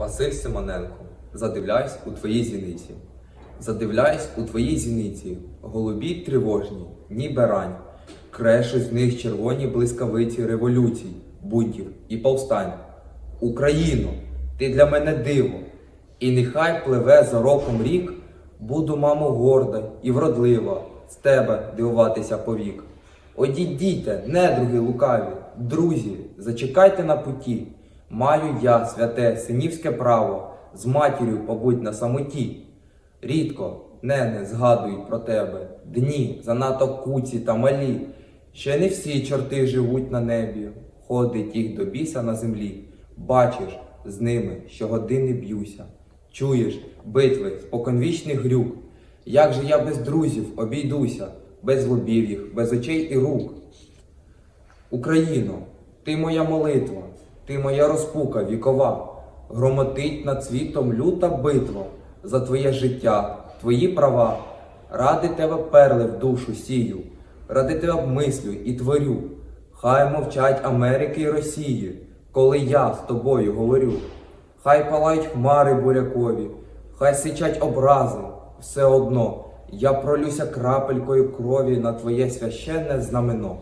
Василь Симоненко, задивляюсь у твоїй зіниці. Задивляюсь у твоїй зіниці, голубі тривожні, ніби рань. Крешуть з них червоні блискавиці революцій, бунтів і повстань. Україно, ти для мене диво, і нехай пливе за роком рік, буду, мамо, горда і вродлива, з тебе дивуватися повік. Одійдіте, недруги лукаві, друзі, зачекайте на путі. Маю я, святе, синівське право, з матір'ю побудь на самоті. Рідко, нене, згадують про тебе, дні занадто куці та малі. Ще не всі чорти живуть на небі, ходить їх до біса на землі. Бачиш, з ними щогодини б'юся. Чуєш битви, споконвічний грюк. Як же я без друзів обійдуся, без лобів їх, без очей і рук. Україно, ти моя молитва, ти моя розпука вікова, громотить над світом люта битва за твоє життя, твої права. Ради тебе перли в душу сію, ради тебе мислю і творю. Хай мовчать Америки і Росії, коли я з тобою говорю. Хай палають хмари бурякові, хай сичать образи, все одно я пролюся крапелькою крові на твоє священне знамено.